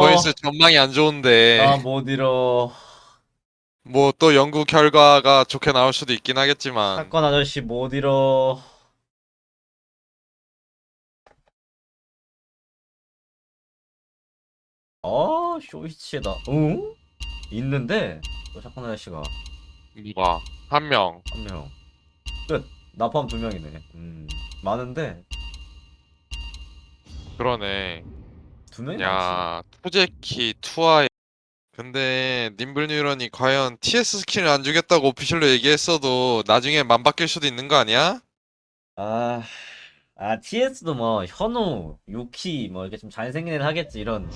게임 버니스 전망이 안 좋은데 아, 못 잃어. 뭐 또 연구 결과가 좋게 나올 수도 있긴 하겠지만 사건 아저씨 못 잃어. 아, 쇼이치에다. 응? 있는데 또 사건 아저씨가 누가 한 명. 한 명. 끝. 나 포함 두 명이네. 음, 많은데 그러네. 두 명이 많지. 야 토제키 투아이. 근데 님블 뉴런이 과연 TS 스킨을 안 주겠다고 오피셜로 얘기했어도 나중에 맘 바뀔 수도 있는 거 아니야? 아, 아 TS도 뭐 현우, 유키 뭐 이렇게 좀 잘생긴 애를 하겠지 이런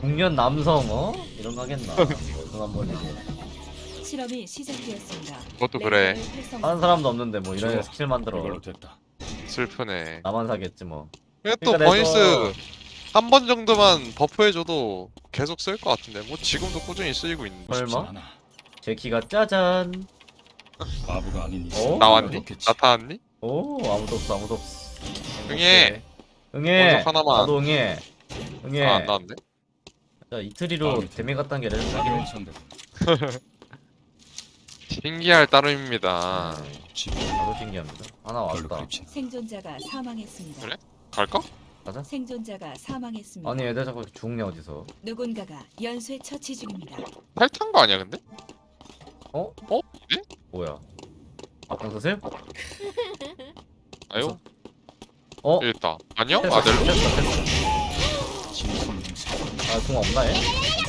국년 남성 어 이런 거 하겠나? 그만 벌리고 실험이 시작되었습니다. 그것도 그래. 레이더를 활성화. 하는 사람도 없는데 뭐 이런 애. 스킬 만들어 이걸로 됐다. 슬프네. 나만 사겠지 뭐. 근데 또 그러니까 버니스 내가- 한 번 정도만 버프해줘도 계속 쓸 것 같은데 뭐 지금도 꾸준히 쓰이고 있는데 설마? 쉽진 않아. 제 키가 짜잔. 바보가 아닌 이상 어? 나왔니? 그렇겠지. 나타났니? 오 아무도 없어 아무도 없어. 응애. 응애. 먼저 하나만. 나도 응애. 응애. 아 안 나왔네? 자 이틀이로 마음에 데미 갔단 게 레전드 하긴 가벼운 해. 상대군. 신기할 따름입니다 집 나도 신기합니다. 하나 별로 왔다. 않아. 생존자가 사망했습니다. 그래? 갈까? 가자. 생존자가 사망했습니다. 아니 애들 자꾸 죽네 어디서? 누군가가 연쇄 처치 중입니다. 탈탄 거 아니야 근데? 어? 어? 네? 뭐야? 앞장 서세요? 아유 어? 여기 있다 안녕? 됐어, 아델로? 됐어, 됐어. 아, 공 없나 얘?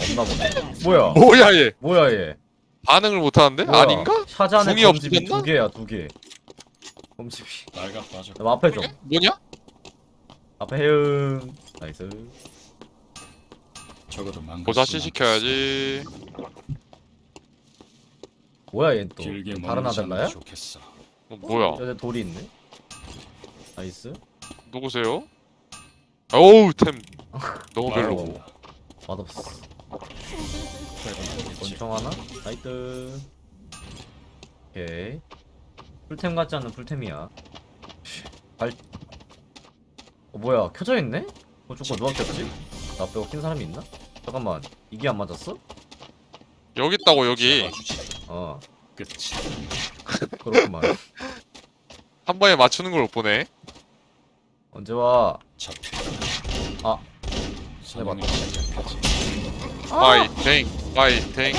없나 보네. 뭐야? 뭐야 얘 뭐야 얘? 반응을 못하는데? 뭐야? 아닌가? 샤잔의 궁이 검집이 없었나? 두 개야 두 개. 검집이. 날가 빠져. 나 앞에 좀. 뭐냐? 앞에 해응. 나이스. 적어도 망가. 보자씨 시켜야지 뭐야 얘 또? 길게 다른 머물지 않는? 좋겠어. 어, 뭐야 여기 돌이 있네. 나이스. 누구세요? 어우 템 너무 별로고. 맛없어. 권총 하나? 나이스. 오케이. 풀템 같지 않은 풀템이야. 발. 어 뭐야 켜져 있네? 어 저거 누가 켰지? 나 빼고 킨 사람이 있나? 잠깐만 이게 안 맞았어? 여기 있다고 여기 잡아주지. 어 끝이. 그렇구만. 한 번에 맞추는 걸 못 보네 언제 와? 잡히. 아. 사냥을 맞다. 시작하지. 파이팅 파이팅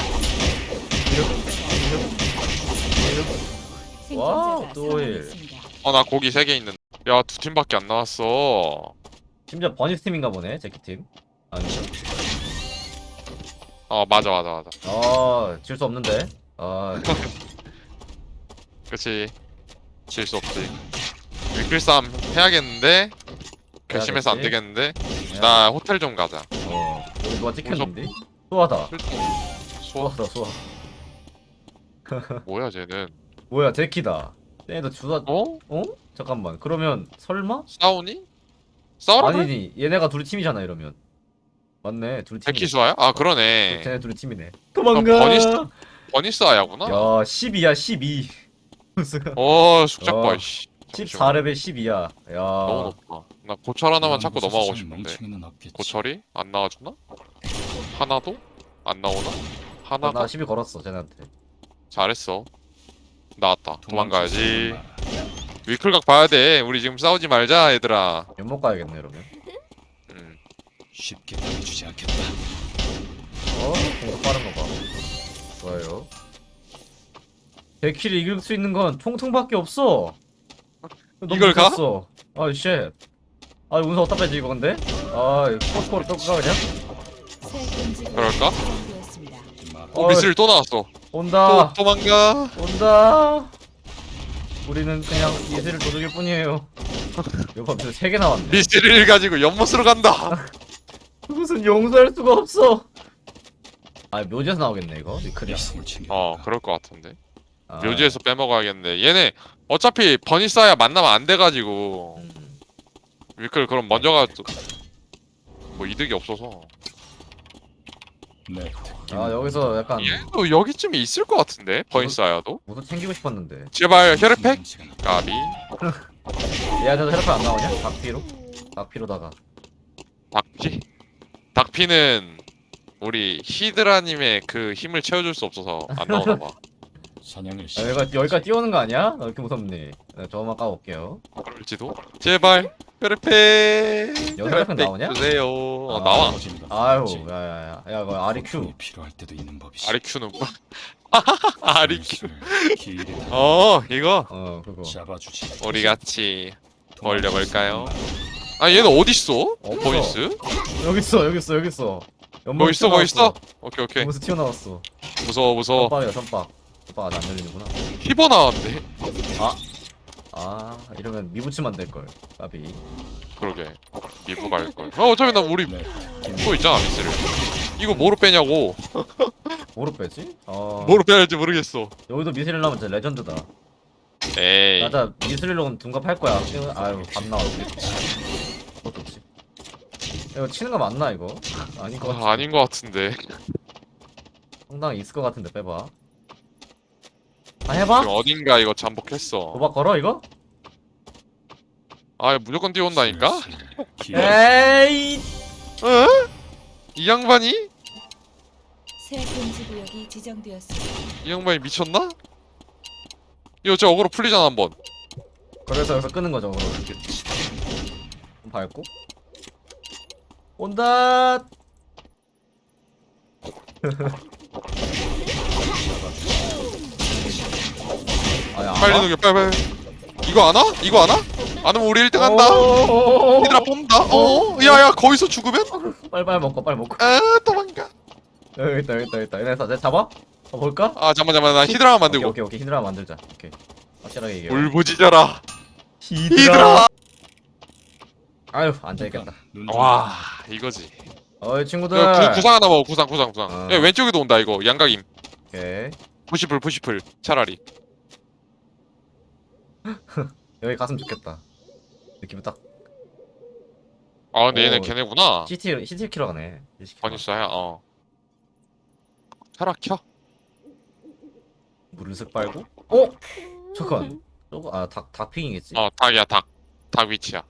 와우, 생존자가 또 일. 사망했습니다. 어나 고기 3개 있는데 야 두 팀밖에 안 나왔어 심지어 버니스 팀인가 보네 제키 팀. 아니. 어 맞아 맞아 맞아 아질 수 없는데. 아 그치 질 수 없지 위클 싸움 해야겠는데 괘씸해서 안. 되겠는데 그냥, 나 호텔 좀 가자 어 여기 누가 찍혔는데? 수하다. 소 수하다 수하. 뭐야 쟤는 뭐야 제키다. 쟤도 주다. 어? 어? 잠깐만. 그러면 설마? 싸우니? 싸우라 그래? 아니니 얘네가 둘이 팀이잖아 이러면. 맞네 둘이 팀. 백희수아야? 아 그러네 쟤네 둘이 팀이네. 도망가. 버니스- 버니스아야구나 야 12야 12. 무슨 어 숙작봐 어. 씨 14레벨 12야. 야. 너무 높아 나 고철 하나만 찾고 넘어가고 싶은데. 고철이? 안 나와주나? 하나도? 안 나오나? 하나가? 나12 걸었어 쟤네한테. 잘했어 나왔다 도망가야지. 위클각 봐야 돼 우리 지금 싸우지 말자 얘들아 연못 가야겠네 이러면. 음. 쉽게 당해주지 않겠다. 어? 공속 빠른 거 봐. 좋아요. 100킬을 이길 수 있는 건 총통밖에 없어. 너무 이걸 가? 못했어. 아, 쉣. 아, 운석 어디다 빼지, 이거 근데? 아, 코스코로 끌고 가, 그냥? 그럴까? 어, 어, 미스릴 또 나왔어 온다. 또 도망가 온다. 우리는 그냥 예술을 도둑일 뿐이에요. 이거 벌써 3개 나왔네. 미스릴 가지고 연못으로 간다 그것은 용서할 수가 없어. 아, 묘지에서 나오겠네, 이거. 리클이야. 어 그럴 것 같은데 아, 묘지에서 빼먹어야겠네 얘네 어차피 버니스아야 만나면 안 돼가지고 음. 위클 그럼 먼저 가뭐 이득이 없어서 내 특기는 아, 여기서 약간 얘도 여기쯤에 있을 것 같은데 버니스아야도 무슨 챙기고 싶었는데. 제발 혈액팩. 까비 얘한테도 혈액팩 안 나오냐? 닭피로? 닭피로다가. 닭피 닭피는 우리 히드라님의 그 힘을 채워줄 수 없어서 안 나오나 봐. 사냥을 아, 시. 여기가 여기까지 뛰어오는 거 아니야? 나 이렇게 무섭니? 네, 저만 까볼게요. 그럴지도. 제발. 혈액팩. 혈액팩 나오냐? 주세요. 어, 아. 나와. 아유. 야야야, 야, 이거 아리큐. 필요할 때도 있는 법이지. 아리큐는 뭐? 아리큐. 어 이거 어, 그거. 잡아주지. 우리 같이 벌려볼까요? 아 얘는 어디 있어? 없어. 보이스? 여기 있어, 여기 있어, 여기 있어. 뭐 있어 뭐 있어? 오케이 오케이. 무슨 튀어나왔어. 무서워 무서워. 선박이다, 선박. 아직 안 열리는구나. 히버 나왔네. 아, 이러면 미붙이면 안될 걸. 까비. 그러게. 미부 갈 걸. 어 어차피 나 우리 네. 또 있잖아 미스를. 이거 뭐로 빼냐고. 뭐로 빼지? 어. 뭐로 빼야 할지 모르겠어. 여기도 미스릴 나면 진짜 레전드다. 에이. 나자 미스릴로는 둔갑할 거야. 아유, 밥 나와. 좋지. 이거 치는 거 맞나 이거? 아닌 거 같아. 아, 아닌 것 같은데. 상당히 있을 것 같은데 빼봐. 아 해봐? 지금 어딘가 이거 잠복했어. 도박 걸어 이거? 아 무조건 뛰어온다니까? 에이. 어? 이 양반이? 새 금지 구역이 지정되었습니다. 이 양반이 미쳤나? 이거 진짜 어그로 풀리잖아 한번. 그래서 여기서 끄는 거죠. 그럼. 좀 밟고. 온다. 빨리 녹여 빨리 빨리. 이거 안 와? 이거 안 와? 안 오면 우리 1등 한다. 오. 얘들아 뽑는다. 어? 야야 거기서 죽으면? 빨리 빨리 먹고 빨리 먹고. 아 도망가. 여기 있다 여기 있다 여기 있다. 얘네 내 잡아? 어, 볼까? 아 잠만 잠만 나 히드라 오케이 만들고. 오케이 오케이 히드라 만들자. 오케이. 확실하게 얘기해. 울부짖어라. 히드라. 히드라. 아유 안 되겠다. 와 이거지. 어이 친구들. 야, 구, 구상 하나 먹어 구상 구상 구상. 어. 야 왼쪽에도 온다 이거 양각임. 오케이. 푸시풀 푸시풀 차라리. 여기 갔으면 좋겠다. 느낌이 딱 아 근데 오. 걔네구나. CT CT 키러 가네. 버니스야 어. 차라 켜. 물을 쓱 빨고. 어? 잠깐. 저거 아닭 닭핑이겠지? 어 닭이야 닭. 닭 위치야.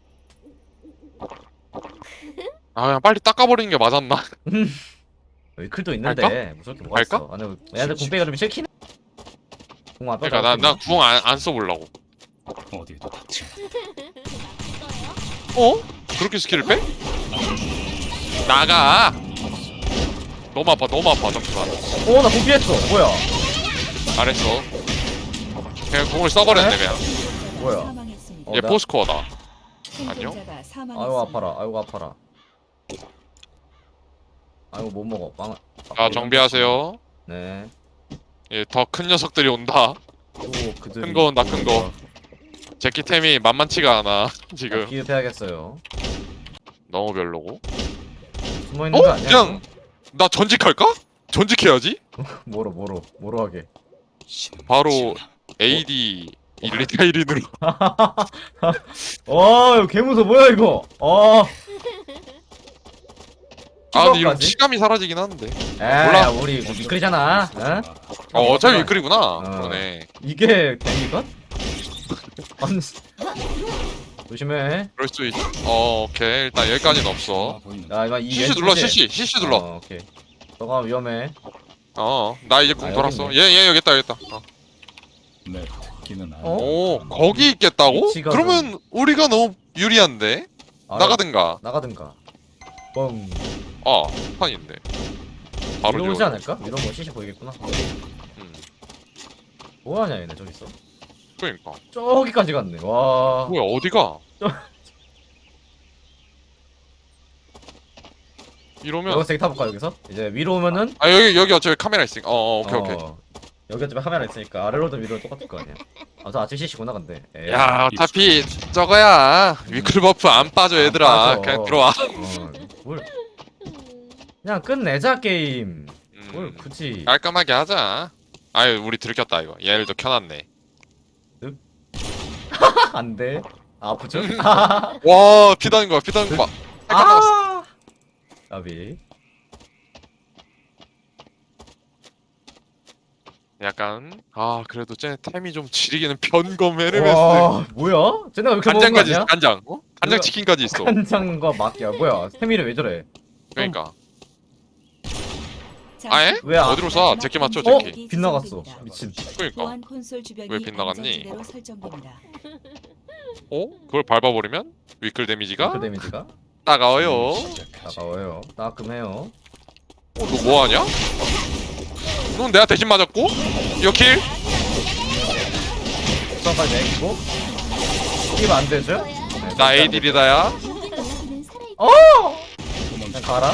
아 그냥 빨리 닦아버리는 게 맞았나? 여기 클도 있는데 무섭게 뭐가? 있어? 아니 얘들 공빼가 좀 싫긴. 해. 공 앞에 그러니까 나나 구멍 안, 안 써보려고. 어디에도 닿지 않아. 어? 그렇게 스킬을 빼? 나가. 너무 아파 너무 아파 잠시만. 어나 공 피했어. 뭐야? 잘했어. 그냥 공을 써버렸네 에? 그냥. 뭐야? 어, 얘 나- 포스코어다. 사망했습니다. 아이고 아파라. 아이고 아파라. 아이고 못 먹어. 빵. 자 정비하세요. 네. 예, 더 큰 녀석들이 온다. 또 그들. 큰 거 온다, 큰 거. 제키템이 만만치가 않아 지금. 기습해야겠어요. 너무 별로고. 숨어 있는 거 어? 아니야? 그냥 나 전직할까? 전직해야지. 뭐로 뭐로 뭐로 하게. 바로 닿지 않아. AD 일리타이린으로. 어, 이거 개무서 뭐야 이거? 어. 아 근데 이런? 치감이 사라지긴 하는데. 에이, 몰라. 우리 뭐 미끌이잖아. 어? 어 어차피 위클이구나. 어. 그러네. 이게 데미건? 아니, 조심해. 그럴 수 있. 어 오케이 일단 여기까지는 없어. 보이는 야, 이거 이 CC 왼쪽 눌러 끝에. CC CC 눌러. 어, 오케이. 너가 위험해. 어 나 이제 아, 궁 여기 돌았어. 있네. 얘얘 여기 있다 여기 있다. 어. 내 듣기는 안 어? 오 거기 있겠다고? 위치가 그러면 우리가 너무 유리한데 아, 나가든가. 나가든가. 뻥. 아판 있네. 바로 오지 지워. 않을까? 이런 거 CC 보이겠구나. 음 뭐하냐 얘네 저기 있어. 그러니까. 저기까지 갔네. 와. 뭐야 어디가? 이러면 여기서 타볼까 여기서? 이제 위로 오면은 아 여기 여기 어차피 카메라 있으니까 어, 어 오케이 오케이 어, 여기 어차피 카메라 있으니까 아래로든 위로 똑같을 거 아니야. 아, 저 아침 CC구나 근데. 에이. 야 어차피 저거야 위클 버프 안 빠져 안 얘들아 빠져. 그냥 들어와 어, 뭘? 그냥 끝내자 게임. 뭘 음, 굳이? 깔끔하게 하자 아유 우리 들켰다 이거 얘들도 켜놨네 안 돼. 아, 아프죠? 와 피다는 거야 피다는 거봐 아. 까비. 약간 아 그래도 쟤 템이 좀 지리기는 변검 헤르메스 와, 뭐야? 쟤네가 왜 이렇게 먹은 거 간장까지 아니야? 간장 어? 간장 뭐야? 치킨까지 있어 간장과 막이야. 뭐야? 스테미를 왜 저래? 그러니까 아예? 왜 안- 어디로 쏴? 제키 맞죠, 어? 제키? 빗나갔어 미친 그러니까. 보안 콘솔 주변이 왜 빗나갔니? 안전지대로 설정됩니다. 어? 그걸 밟아버리면 위클 데미지가 그 데미지가 따가워요. 다가워요 따끔해요 어, 너 뭐하냐? 넌 내가 대신 맞았고? 여킬? 수상까지 내기고 이기면 안 되죠? 네, 나 AD리다야. 어! 그냥 가라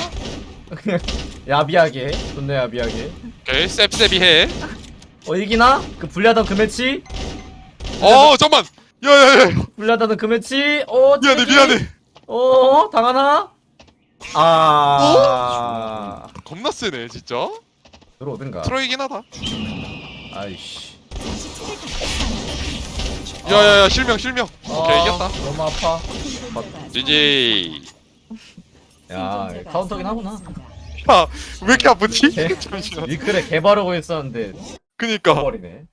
야비하게 존나 야비하게 오케이, 셉셉이 해. 어 이기나? 그 불리하던 그 매치? 어, 잠만. 야야야. 불리하다는 그 매치? 어 미안해, 찌르기? 미안해. 어 당하나? 아 겁나 세네, 진짜. 들어오든가 트로이긴 하다. 아이씨 야야야, 실명, 실명. 오케이, 아, 이겼다. 너무 아파 GG. 야 카운터긴 하구나 야, 왜 이렇게 아프지? 개- 잠시만. 위클에 개바르고 있었는데 그니까. 버리네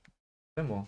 뭐